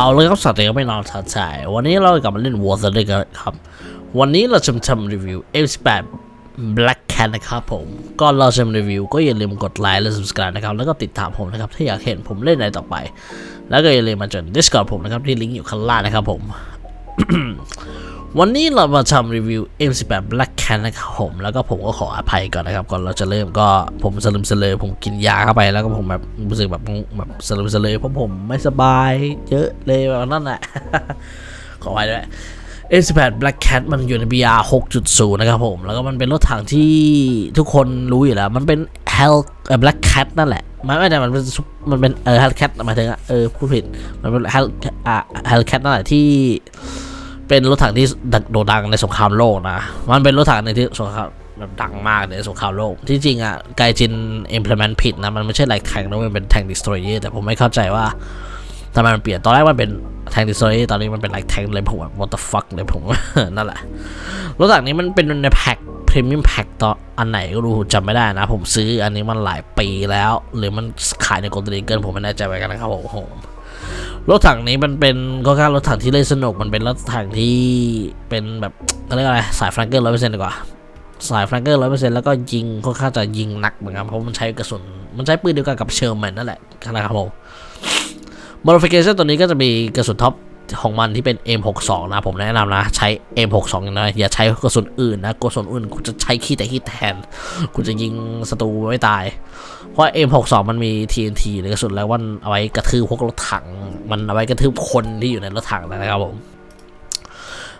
เอาเลยครับสัตว์เองก็ไม่นอนชัดใจวันนี้เรากลับมาเล่น War Thunder กันครับ วันนี้เราจะทำรีวิว F18 Black Cat นะครับผมก่อนเราจะรีวิว ก็อย่าลืมกดไลค์และ subscribe นะครับ แล้วก็ติดตามผมนะครับ ถ้าอยากเห็นผมเล่นอะไรต่อไป แล้วก็อย่าลืมมาจน Discord ผมนะครับที่ลิงก์อยู่ข้างล่างนะครับผม วันนี้เรามาทำรีวิว M18 Black Cat นะครับผม แล้วก็ผมก็ขออภัยก่อนนะครับ ก่อนเราจะเริ่มก็ผมสลืมสลือผมกินยาเข้าไปแล้วก็ผมแบบรู้สึกแบบแบบสลืมสลือเพราะผมไม่สบายเยอะเลยแบบนั้นแหละ ขอไว้ด้วย M18 Black Cat มันอยู่ใน BR 6.0 นะครับผม แล้วก็มันเป็นรถถังที่ทุกคนรู้อยู่แล้ว มันเป็น Hell Black Cat นั่นแหละไม่ไม่แต่มันเป็น มันเป็นเออ Hellcat หมายถึงอะเออพูดผิด มันเป็น Hell อ่า Hellcat นั่นแหละที่ เป็นรถถังที่โด่งดังในสงครามโลกนะ มันเป็นรถถังในที่สงครามแบบดังมากในสงครามโลก ที่จริงอะไกจิน implement ผิดนะ มันไม่ใช่ like tank นะมันเป็น tank destroyer แต่ผมไม่เข้าใจว่าทำไมมันเปลี่ยน ตอนแรกมันเป็น tank destroyer ตอนนี้มันเป็น like tank เลยผมแบบ what the fuck เลยผม นั่นแหละ รถถังนี้มันเป็นในแพ็คพรีเมียมแพ็คตอนอันไหนก็รู้จำไม่ได้นะ ผมซื้ออันนี้มันหลายปีแล้ว หรือมันขายในโกลเด้นเกิลผมไม่แน่ใจเหมือนกันนะครับผม รถถังนี้มันเป็นก็แค่รถถังที่เล่นสนุกมันเป็นรถถังที่เป็นแบบเขาเรียกอะไรสายแฟลงเกอร์ร้อยเปอร์เซ็นต์ดีกว่า สายแฟลงเกอร์ร้อยเปอร์เซ็นต์แล้วก็ยิงค่อนข้างจะยิงหนักเหมือนกันเพราะมันใช้กระสุนมันใช้ปืนเดียวกันกับเชอร์แมนนั่นแหละนะครับผม modification ตัวนี้ก็จะมีกระสุนท็อป ของมันที่เป็น M62 นะผมแนะนำนะ ใช้ M62 อย่างนะอย่าใช้กระสุนอื่นนะกระสุนอื่นคุณจะใช้ขี้แต่ขี้แทน คุณจะยิงศัตรูไม่ตาย เพราะ M62 มันมี TNT หรือกระสุนแล้วมันเอาไว้กระทืบพวกรถถัง มันเอาไว้กระทืบคนที่อยู่ในรถถังนะครับผม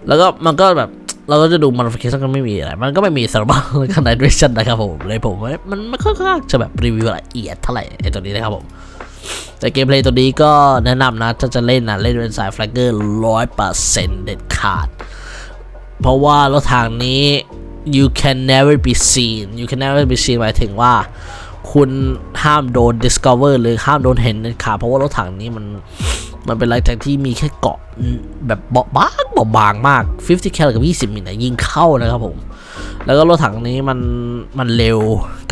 แล้วก็มันก็แบบเราก็จะดู modification ก็ไม่มีอะไร มันก็ไม่มี thermal calibration นะครับผมเลยผมว่ามันไม่ค่อนข้างจะแบบรีวิวละเอียดเท่าไหร่ไอตัวนี้นะครับผม แต่เกมเพลย์ตัวนี้ก็แนะนำนะ ถ้าจะเล่นนะเล่นเป็นสายแฟลกเกอร์ร้อยเปอร์เซ็นต์เด็ดขาด เพราะว่ารถทางนี้ you can never be seen you can never be seen หมายถึงว่า คุณห้ามโดน discover หรือห้ามโดนเห็นเด็ดขาดเพราะว่ารถถังนี้มันมันเป็นอะไรแทงที่มีแค่เกาะแบบเบาบางเบาบางมาก 50 แคลกับ 20 มิลนะยิงเข้านะครับผม แล้วก็รถถังนี้มันมันเร็ว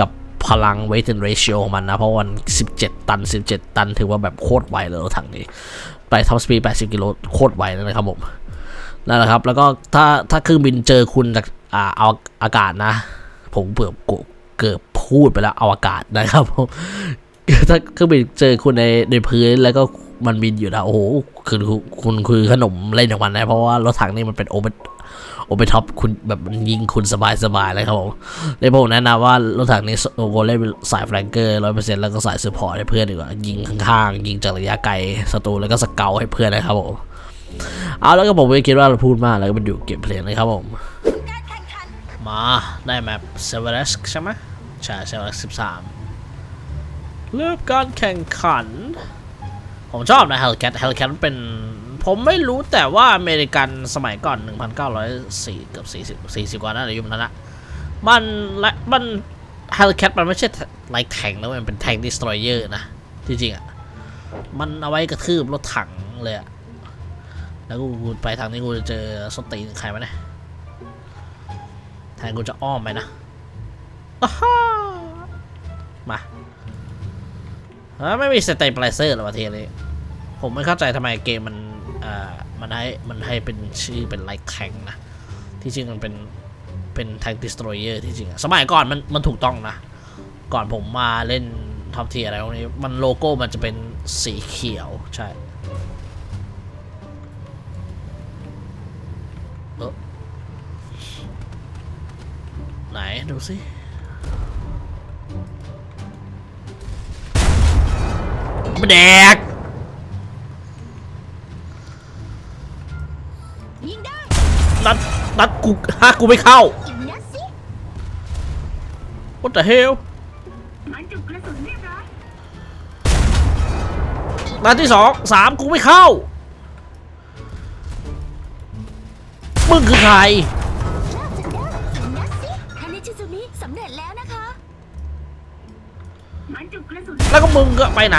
กับ พลัง weight and ratio ของมันนะ เพราะมัน 17 ตัน 17 ตัน ถือว่าแบบโคตรไวเลยรถถังนี้ ไปท็อปสปีด80 กิโลโคตรไวเลยนะครับผมนั่นแหละครับ แล้วก็ถ้าถ้าเครื่องบินเจอคุณจากอ่าเอาอากาศนะ ผมเกือบเกือบพูดไปแล้วเอาอากาศนะครับผมถ้าเครื่องบินเจอคุณในในพื้นแล้วก็มันบินอยู่นะโอ้โหคือคุณคือขนมเล่นของมันนะเพราะว่ารถถังนี่มันเป็นโอเป โอเปท็อปคุณแบบมันยิงคุณสบายสบายเลยครับผมเลยผมแนะนำว่ารถถังนี้โอโกเล่สายแฟลงเกอร์ร้อยเปอร์เซ็นต์แล้วก็สายซัพพอร์ตให้เพื่อนดีกว่ายิงข้างๆยิงจากระยะไกลศัตรูแล้วก็สเกลให้เพื่อนนะครับผมเอาแล้วก็ผมไม่คิดว่าเราพูดมากแล้วก็ไปดูเกมเพลย์นะครับผมมาได้แมปเซเวอร์สใช่ไหมใช่เซเวอร์สิบสามเริ่มการแข่งขัน ผมชอบนะ Hellcat Hellcat มันเป็น ผมไม่รู้แต่ว่าอเมริกันสมัยก่อน 1,904 เกือบ40 40 กว่านั่นอายุมันนั้นนะมันและมัน Hellcat มันไม่ใช่ไลท์แทงแล้วมันเป็นแทงดิสตรอยเออร์นะ จริงๆอะ มันเอาไว้กระทืบรถถังเลยอะแล้วกูไปทางนี้กูจะเจอสตีนใครมาเนี่ยแทนกูจะอ้อมไปนะฮ่ามาไม่มีสเตปไลเซอร์หรอวะเทียนี้ผมไม่เข้าใจทำไมเกมมัน อ่อมันให้มันให้เป็นชื่อเป็นไลท์แทงนะ ที่จริงมันเป็นเป็นแทงดิสโตรเยอร์ที่จริงสมัยก่อนมันมันถูกต้องนะ ก่อนผมมาเล่นท็อปเทียอะไรพวกนี้ มันโลโก้มันจะเป็นสีเขียวใช่ไหน ดูสิมาแดก นัดนัดกูฮะกูไม่เข้าอีกนัดสิ What the hell มันจุกกระสุนเรียบร้อยนัดที่สองสามกูไม่เข้า มึงคือใครน่าจะได้อีกนัดสิคานิชิซุมิสำเร็จแล้วนะคะมันจุกกระสุนแล้วก็มึงก็ไปไหน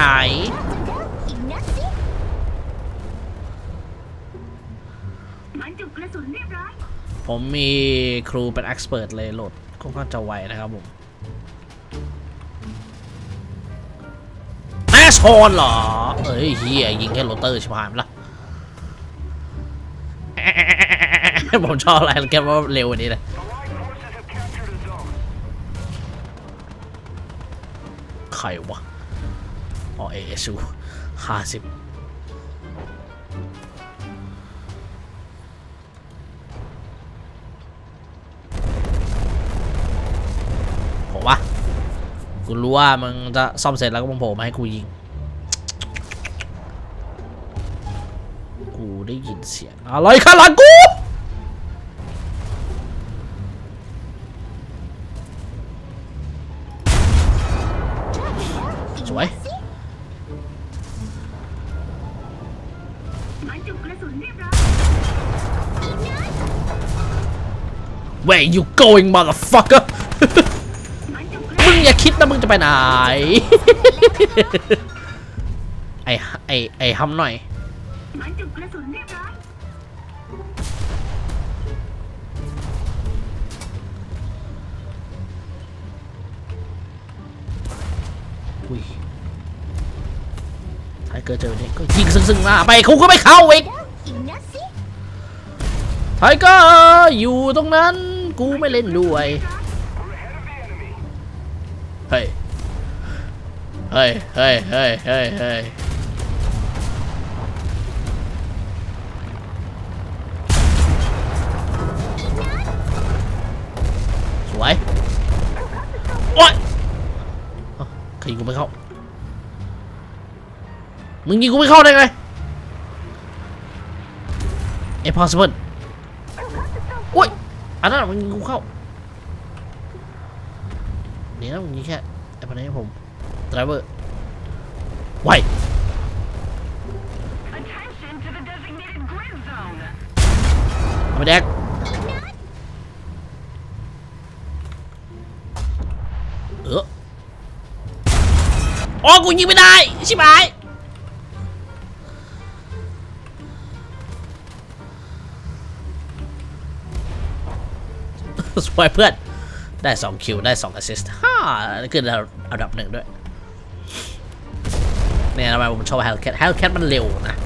ผมมีครูเป็น expert เลยโหลดค่อนข้างจะไวนะครับผมแอสโฮนเหรอ เอ้ยเฮียยิงแค่โรเตอร์ชิบหายไปละผมชอบอะไรแกว่าเร็วกว่านี้เลยใครวะอ๋อเอชูห้าสิบ กูรู้ว่ามึงจะซ่อมเสร็จแล้วก็มึงโผล่มาให้กูยิง กูได้ยินเสียงอะไรข้างหลังกูสวยหมายจุกกระสุนเรียบร้อย Where you going motherfucker จะไปไหน ไอไอไอทำหน่อย หมายจุกกระสุนเรียบร้อยอุ้ยถ้าเกิดเจอเนี่ยก็ยิงซึ่งๆหน้าไปเขาก็ไม่เข้าอีกอีกนัดสิไทเกอร์อยู่ตรงนั้นกูไม่เล่นด้วย เฮ้ย เฮ้ย เฮ้ย เฮ้ย เฮ้ย เฮ้ยสวย โอ๊ยเอ้าใครยิงกูไม่เข้า มึงยิงกูไม่เข้าได้ไง impossible โอ๊ยอันนั้นมันยิงกูเข้า เดี๋ยวนะมึงยิงแค่ไอ้พันนี้ผม driver ไว Attention to the designated grid zone. เอาไปแดกเอออ๋อกูยิงไม่ได้ ชิบหายสวยเพื่อน ได้ 2 คิว ได้2 assist ฮ่า ขึ้นอันดับหนึ่งด้วย เนี่ยทำไมผมชอบ Hellcat Hellcat มันเร็วนะ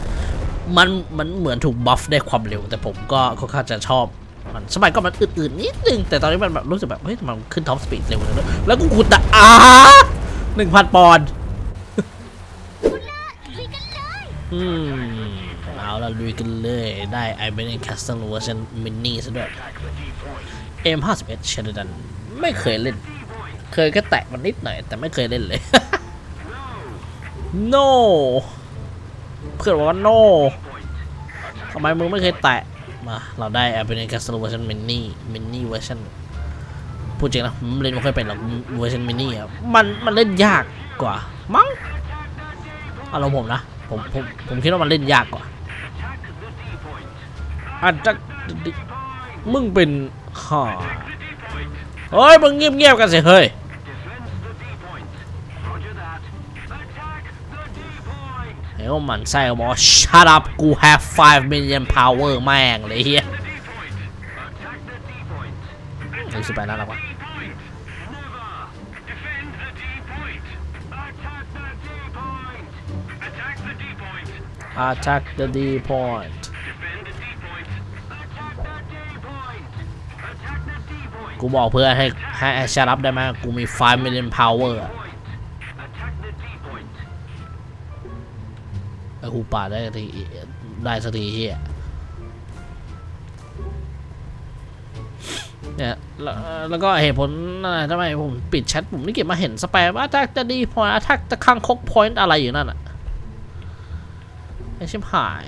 มันมันเหมือนถูกบัฟได้ความเร็ว แต่ผมก็ค่อนข้างจะชอบมันสมัยก่อนมันอื่นๆนิดนึง แต่ตอนนี้มันแบบรู้สึกแบบ เฮ้ย มันขึ้นท็อปสปีดเร็วเลยแล้วกูขุดตะอ้าหนึ่งพันปอนด์เอืมเอาละลุยกันเลย ได้ไอเบนแคสเซิลเวอร์ชันมินิซะด้วย M51 เชนดันไม่เคยเล่น เคยแค่แตะมันนิดหน่อย แต่ไม่เคยเล่นเลย no เพื่อนบอกว่า no ทำไมมึงไม่เคยแตะ มา เราได้ a b e n c a s t l e เวอร์ชันมินิมินิเวอร์ชันพูดจริงนะผมเล่นไม่ค่อยเป็นหรอกเวอร์ชันมินิอะมันมันเล่นยากกว่า มั้งอารมณ์ผมนะ ผมผมผมคิดว่ามันเล่นยากกว่าอาจจะมึงเป็นห่าเฮ้ยมึงเงียบๆกันสิเฮ้ย เฮ้ยมันไส้ก็บอก shut up กู have 5 million power แม่งเลยเฮียรู้สึกไปน่ารักวะ attack the D point กูบอกเพื่อนให้ให้ให้ shut up ได้ไหมกูมี 5 million power อะ หูป่าได้สักทีได้สักทีเฮียเนี่ยแล้วแล้วก็เหตุผลอะไรทำไมผมปิดแชทผมนี่เก็บมาเห็นสแปมว่า attack the D point attack the คังคก point อะไรอยู่นั่นอะไอชิบหาย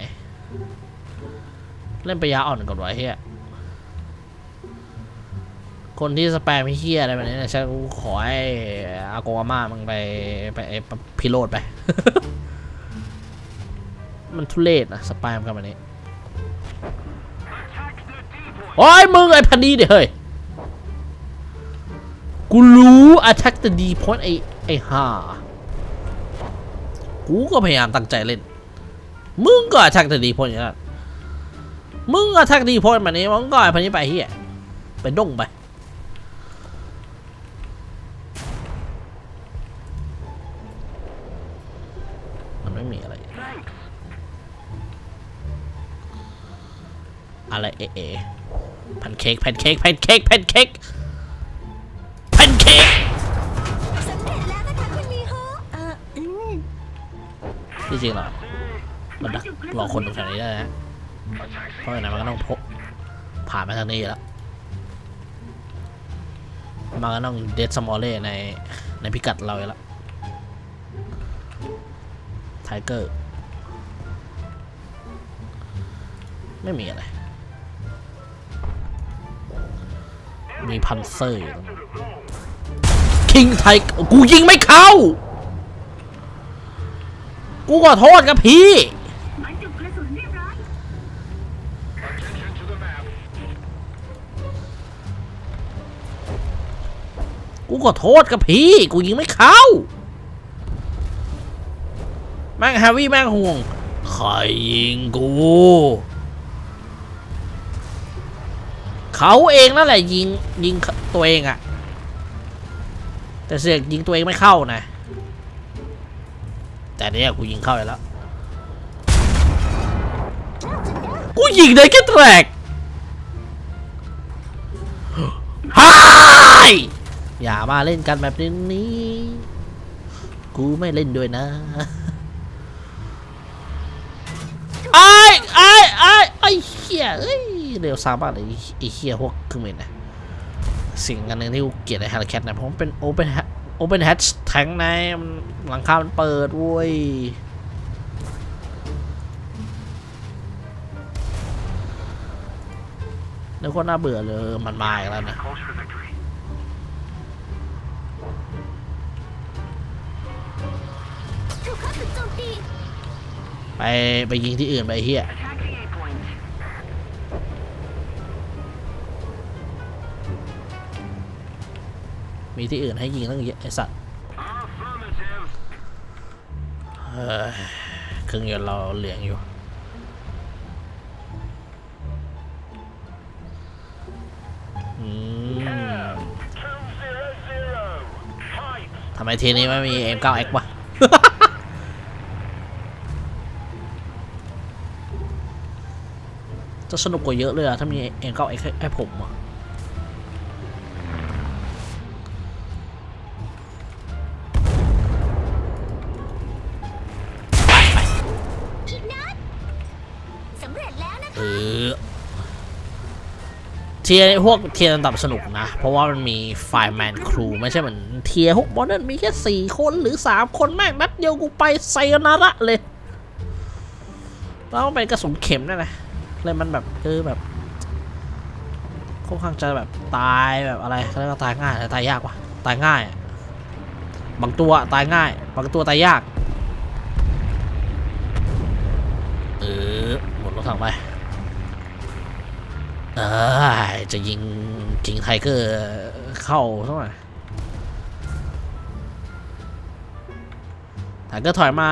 เล่นไปยาอ่อนก่อนไว้เฮียคนที่สแปมเฮียอะไรแบบนี้เนี่ยฉันขอให้อากงอาม่ามึงไปไปไปพิโรธไป มันทุเรศนะสแปมกันแบบนี้โอ้ยมึงไอ้พันดีเดี๋ยวเฮ้ย กูรู้ attack the D point ไอ้ไอ้ห่ากูก็พยายามตั้งใจเล่น มึงก็ attack the D point อย่างนั้นมึง attack the D point แบบนี้มึงก็ไอ้พันนี้ไปเฮียไปด้งไป อะไรอะไรเอเอแพนเค้กแพนเค้กแพนเค้กแพนเค้กแพนเค้กสำเร็จแล้วนะคะคุณมีฮะเอออืมที่จริงเหรอมันดักรอคนตรงแถวนี้ได้นะเพราะอย่างนั้นมันก็ต้องพกผ่านมาทางนี้อยู่แล้วมันก็ต้องเดดสมอลเล่ในในพิกัดเราอยู่แล้วไทเกอร์ ไม่มีอะไร มีพันเซอร์คิงไทกูยิงไม่เข้า กูขอโทษครับพี่กูขอโทษครับพี่ กูยิงไม่เข้า แม่งแฮร์วี่แม่งห่วง ใครยิงกู เขาเองนั่นแหละยิงยิงตัวเองอะแต่เสือกยิงตัวเองไม่เข้านะ แต่เนี่ยกูยิงเข้าไปแล้ว กูยิงได้แค่แตกฮายอย่ามาเล่นกันแบบนี้ กูไม่เล่นด้วยนะไอ้ไอ้ไอ้ไอ้เหี้ยเอ้ย เร็วซามากเลยไอ้เหี้ยพวกเครื่องบินนะสิ่งอันหนึ่งที่กูเกลียดในฮาร์แคทนะเพราะมันเป็นโอเปนโอเปนแฮชแทงในมันหลังคา มันเปิดเว้ยนึกว่าน่าเบื่อเลยมันมาอีกแล้วนะไปไปยิงที่อื่นไปเฮีย มีที่อื่นให้ยิงตั้งเยอะไอสัตว์เฮ้ยครื่องยนต์เราเหลืองอยู่ ทำไมทีนี้ไม่มี M9X วะจะสนุกกว่าเยอะเลยอะถ้ามี M9X ให้ให้ผมอะ เออเทียพวกเทียร์ต่ำสนุกนะ เพราะว่ามันมีไฟแมนครูไม่ใช่เหมือนเทียร์ฮุกบอลนั่นมีแค่สี่คนหรือสามคนแม่งนัดเดียวกูไปไซนาระเลย แล้วมันเป็นกระสุนเข็มนั่นนะเลยมันแบบเออแบบค่อนข้างจะแบบตายแบบอะไรเขาเรียกว่าตายง่ายแต่ตายยากว่ะตายง่าย บางตัวตายง่าย บางตัวตายยาก เออหมดรถถังไป เออจะยิงจิงไทเกอร์เข้าเท่าไหร่อยไทเกอร์ถอยมา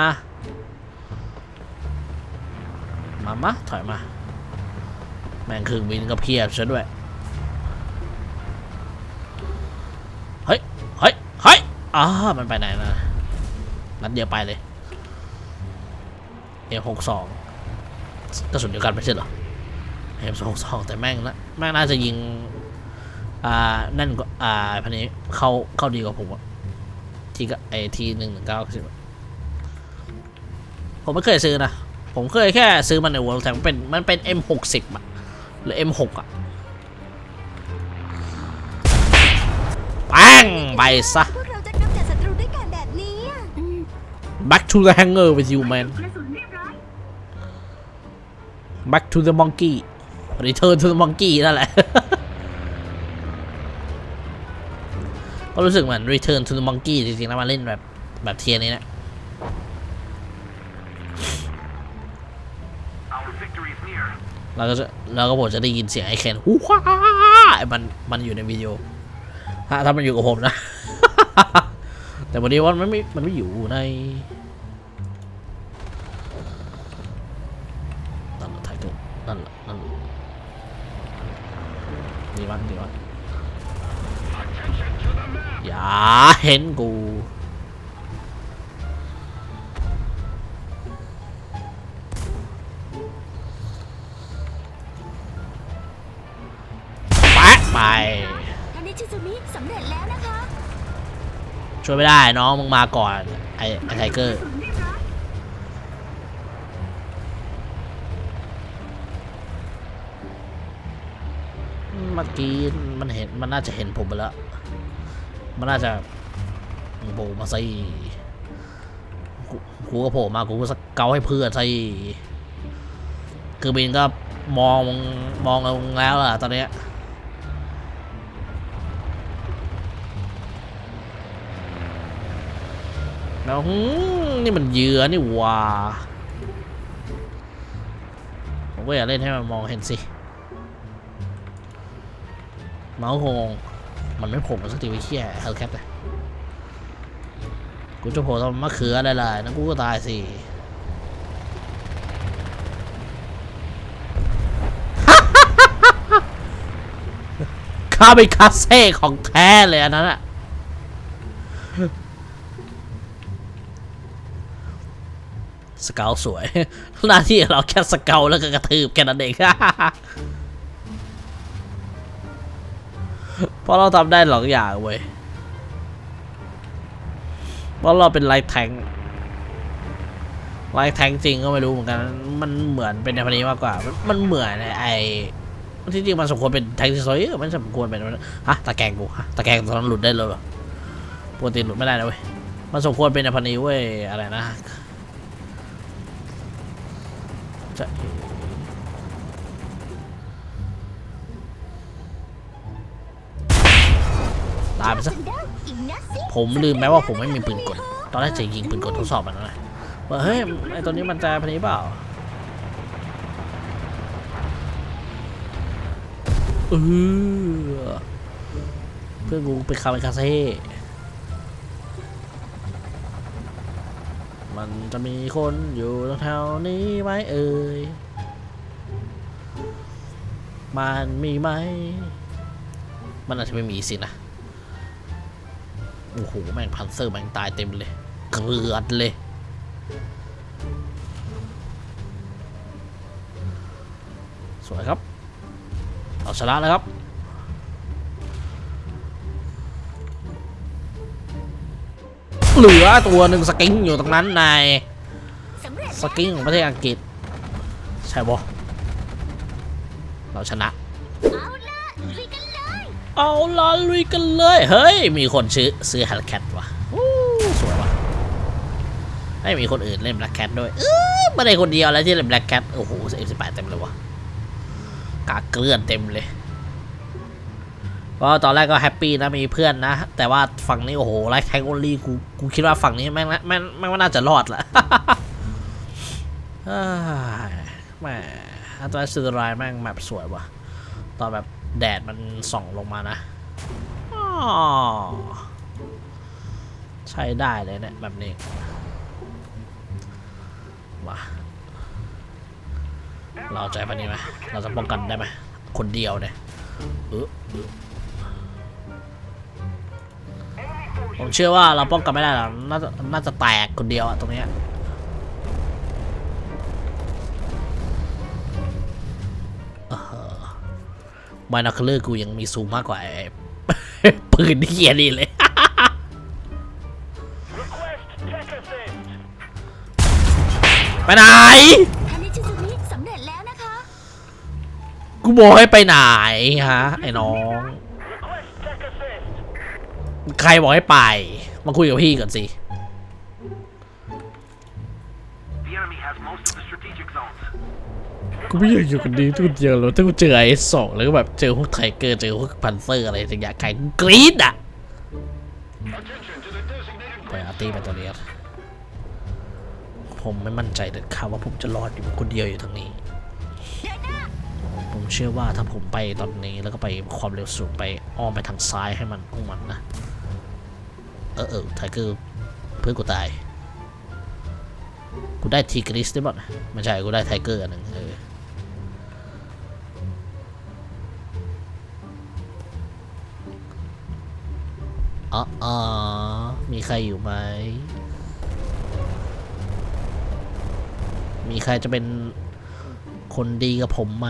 มามะถอยมา แม่งครื่องบินก็เพียบซะด้วย เฮ้ย เฮ้ย เฮ้ยอ้ามันไปไหนนะนัดเดียวไปเลยเอหกสองกระสุนเดียวกันไม่ใช่เหรอ เอ็มสองสองแต่แม่งนะแม่งน่าจะยิง อ่านั่นก็อ่าพันนี้เข้าเข้าดีกว่าผมอะทีก็ไอทีหนึ่งหนึ่งเก้าสิบผมไม่เคยซื้อนะ ผมเคยแค่ซื้อมันในวอลแต่มันเป็นมันเป็น M หกสิบอะหรือ M หกอะปังไปซะพวกเราจะกำจัดศัตรูด้วยกันแบบนี้อะอืม back to the hangar with you man กระสุ รียบร้อย back to the monkey return to the monkey นั่นแหละ ก็รู้สึกเหมือน return to the monkey จริงๆแล้วมาเล่นแบบ แบบเทียนี้นะเราก็จะเราก็ผมจะได้ยินเสียงไอ้เคนฮู้ว้ามันมันอยู่ในวิดีโอถ้าถ้ามันอยู่กับผมนะ แต่วันนี้ว่ามันไม่มันไม่อยู่ในาเห็นกูแปะไปช่วยไม่ได้น้องมึงมาก่อน ไอ้ไอ้ไทเกอร์เมื่อกี้มันเห็นมันน่าจะเห็นผมไปแล้ว มันน่าจะโผล่มาใส่กูก็โผล่มากูก็สเกาให้เพื่อนใส่คือบินก็มองมองเอาแล้วล่ะตอนเนี้ยแล้วนี่มันเยือนี่ว่าผมก็อยากเล่นให้มันมองเห็นสิ เมาส์โง มันไม่โผล่มาสักทีไอ้เหี้ยเฮลแคปเลยกูจะโผล่ทำมะเขืออะไรๆนั่นกูก็ตายสิข้าเป็นคาเซ่ของแท้เลยอันนั้นอะสเกลสวย หน้าที่เราแค่สเกลแล้วก็กระทืบแค่นั้นเอง เพราะเราทำได้หลายอย่างเว้ยเพราะเราเป็นไลท์แทงไลท์แทงจริงก็ไม่รู้เหมือนกัน มันเหมือนเป็นในพันนี้มากกว่า มันมันเหมือนไอ้ที่จริงมันสมควรเป็นแทงที่ซอยมันสมควรเป็นฮะตะแกงกูฮะตะแกงตอนนั้นหลุดได้เลยหรอปกติหลุดไม่ได้นะเว้ยมันสมควรเป็นในพันนี้เว้ยอะไรนะจะ ตายไปซะผมลืมแม้ว่าผมไม่มีปืนกลตอนแรกจะยิงปืนกลทดสอบมันนะว่าเฮ้ยไอตัวนี้มันจะพันนี้เปล่าเออเพื่อนกูไปคาเมคาเซ่มันจะมีคนอยู่แถวๆนี้ไหมเอ่ย มันมีไหม มันอาจจะไม่มีสินะ โอ้โห แม่งพันเซอร์แม่งตายเต็มเลย เกลือดเลย สวยครับ เอาชนะแล้วครับเหลือตัวหนึ่งสกิงอยู่ตรงนั้นในสำเร็จสกิงของประเทศอังกฤษ ใช่ปะเราชนะ เอาละลุยกันเลยเอาละลุยกันเลย เฮ้ย มีคนซื้อซื้อ Hellcat ว่ะสวยว่ะไม่มีคนอื่นเล่น Black Cat ด้วย เออไม่ได้คนเดียวแล้วที่เล่น Black Cat โอ้โห M18 เต็มเลยวะกาเกลื่อนเต็มเลยก็ตอนแรกก็แฮปปี้นะมีเพื่อนนะ แต่ว่าฝั่งนี้โอ้โหไลฟ์แทงโอลี่กูกูคิดว่าฝั่งนี้แม่งแม่งแม่งว่าน่าจะรอดละแหมอัตราสุดรายแม่งแมปสวยว่ะตอนแบบ แดดมันส่องลงมานะอ้อใช้ได้เลยเนี่ยแบบนี้มาเราใจพันนี้ไหมเราจะป้องกันได้ไหมคนเดียวเนี่ยเออเออผมเชื่อว่าเราป้องกันไม่ได้หรอกน่าจะน่าจะแตกคนเดียวอะตรงเนี้ย บายนักเลอร์กูยังมีซูมมากกว่าไอ้ปืนที่เฮียนี่เลย Request tech assist. ไปไหนคานิชิซุมิสำเร็จแล้วนะคะ กูบอกให้ไปไหนฮะไอ้น้อง Request tech assist. ใครบอกให้ไป มาคุยกับพี่ก่อนสิ กูไม่อยากอยู่คนนี้ทุกเดียวเลยถ้ากูเจอไอ้สองแล้วก็แบบเจอพวกไทเกอร์เจอพวกพันเซอร์อะไรสักอย่างใครกรี๊ดอะไปอาร์ตี้ไปตัวนี้ครับผมไม่มั่นใจเด็ดขาดว่าผมจะรอดอยู่คนเดียวอยู่ตรงนี้ ผมเชื่อว่าถ้าผมไปตอนนี้แล้วก็ไปความเร็วสูงไปอ้อมไปทางซ้ายให้มันพวกมันนะ เออเออไทเกอร์เพื่อนกูตาย กูได้ทีกริสได้ป่ะไม่ใช่ กูได้ไทเกอร์อันหนึ่งเออ อ๋ออมีใครอยู่ไหม มีใครจะเป็นคนดีกับผมไหม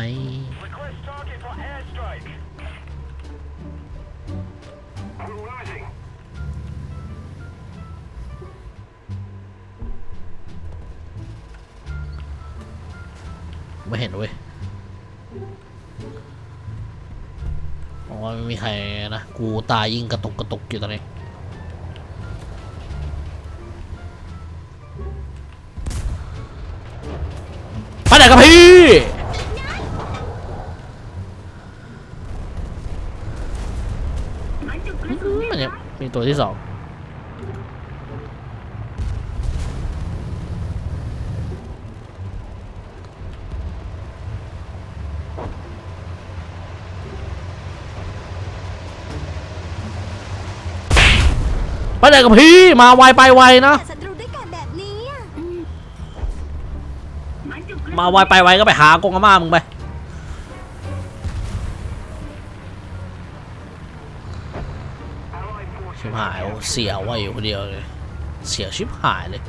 ตายิ่งกระตุกกระตุกอยู่ตอนนี้ไปไหนกับพี่มันยังมีตัวที่สอง ไปไหนกับพี่มาไวไปไวนะ แต่ศัตรูด้วยกันแบบนี้อะมาไวไปไวก็ไปหากงอาม่ามึงไป ชิบหายโอ้เสียวว่าอยู่คนเดียวเลย เสียวชิบหายเลย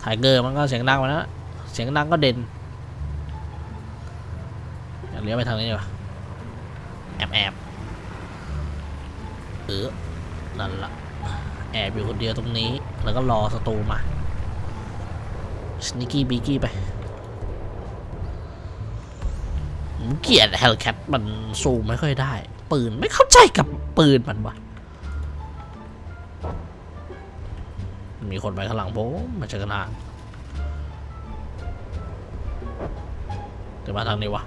ไทเกอร์มันก็เสียงดังมาแล้วเสียงดังก็เด่นอยากเลี้ยวไปทางนี้ดีกว่าแอบแอบ เออนั่นละแอบอยู่คนเดียวตรงนี้ แล้วก็รอสตูมาสนิกี้บีกี้ไปผมเกลียดเฮลแคทมันซูมไม่ค่อยได้ ปืนไม่เข้าใจกับปืนมันวะมีคนไปข้างหลังผมมาจอกันนานเดี๋ยวมาทางนี้วะ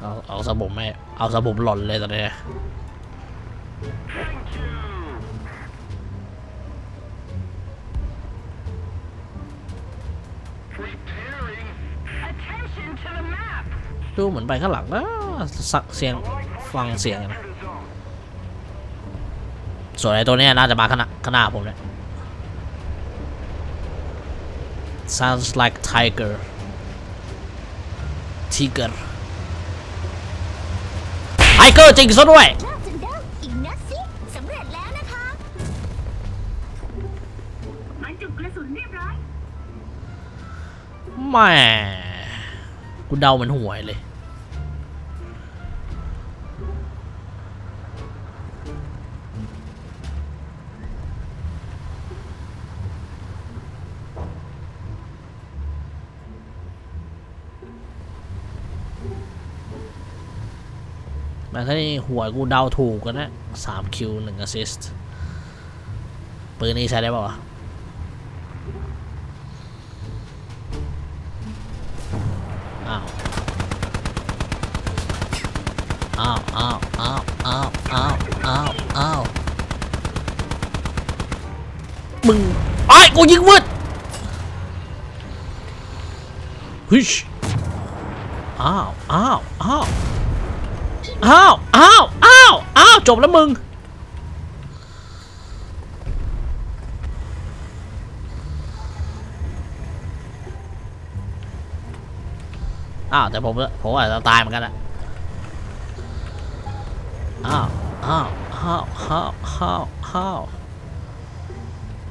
เอาเอาสบมไม่เอาสบมหล่นเลยตอนนี้ดูเหมือนไปข้างหลังนะสักเสียงฟังเสียงนะส่วนไอ้ตัวนี้น่าจะมาขางหนาขางหนาผมเนี่ย sounds like tiger tiger เกอร์จริงซะด้วยรอบจนได้อีกนัดสิสำเร็จแล้วนะคะบรรจุกระสุนเรียบร้อย แหม่กูเดาเหมือนหวยเลย แมาถ้านี่หวกูเดาถูกกันนะสามคิวหนึ่งแอสซิสต์ปืนนี้ใช้ได้ป่าวะอ้าวอ้าวอ้าวอ้าวอ้าวอ้าวอ้าวอ้าวมึงไอ้กูยิงวืดฮึชอ้าวอ้าวอ้าว อ้าวอ้าวอ้าวอ้าวจบแล้วมึง อ้าวแต่ผมผมอาจจะตายเหมือนกันอะอ้าวอ้าวอ้าวอ้าวอ้าวอ้าว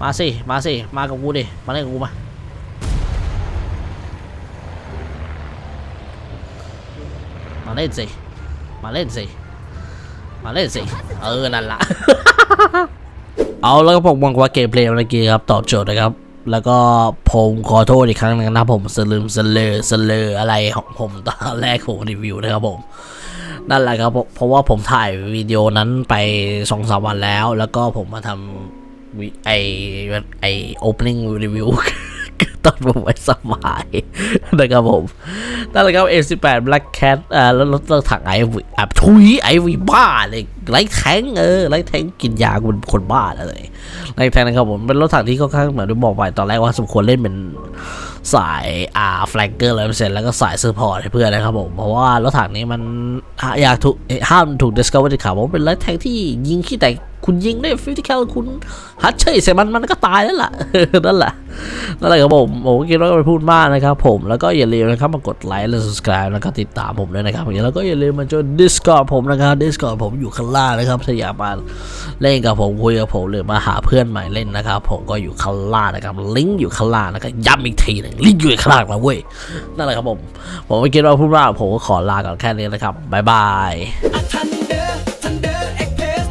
มาสิ มาสิ มากับกูดิ มาเล่นกับกูมามาเล่นสิ มาเล่นสิ มาเล่นสิ เออ นั่นละ เอาแล้วก็ผมหวังว่าเกมเพลย์เมื่อกี้ครับ ตอบโจทย์นะครับ แล้วก็ผมขอโทษอีกครั้งหนึงนะผมสลืมสเลอสเลออะไรของผมตอนแรกผมรีวิวนะครับผมนั่นแหละครับผมเพราะว่าผมถ่ายวิดีโอนั้นไปสองสามวันแล้ว แล้วก็ผมมาทำวิไอไอ opening review ตอน ผมไม่สบายนะครับผมนั่นแหละครับ A18 Black Cat อ่าแล้วรถถถังไอวีอะทุยไอวีบ้าเลยไล่แทงเออไล่แทงกินยากูเป็นคนบ้าเลยไล่แทงนะครับผมเป็นรถถังที่ค่อนข้างเหมือนที่บอกไปตอนแรกว่าสมควรเล่นเป็นสายอ่าแฟลงเกอร์เลยเปอร์เซ็นต์แล้วก็สายซัพพอร์ตให้เพื่อนนะครับผมเพราะว่ารถถังนี้มันอยากถูกห้ามถูก discover ที่ข่าวว่าเป็นไล่แทงที่ยิงขี้แต่คุณยิงได้ฟิฟตี้แคลคุณฮัตเชยใส่มันมันก็ตายแล้วล่ะนั่นแหละ นั่นแหละครับผมผมก็คิดว่าไปพูดมากนะครับผมแล้วก็อย่าลืมนะครับมากดไลค์และ subscribe แล้วก็ติดตามผมด้วยนะครับแล้วก็อย่าลืมมาจน Discord ผมนะครับ Discord ผมอยู่ข้างล่างนะครับสยามมาเล่นกับผมคุยกับผมหรือมาหาเพื่อนใหม่เล่นนะครับผมก็อยู่ข้างล่างนะครับลิงก์อยู่ข้างล่างนะครับย้ำอีกทีหนึ่งลิงก์อยู่ข้างล่างแล้เว้ยนั่นแหละครับผมผมไม่คิดว่าพูดมากผมก็ขอลาก่อนแค่นี้นะครับบ๊ายบาย Thunder Express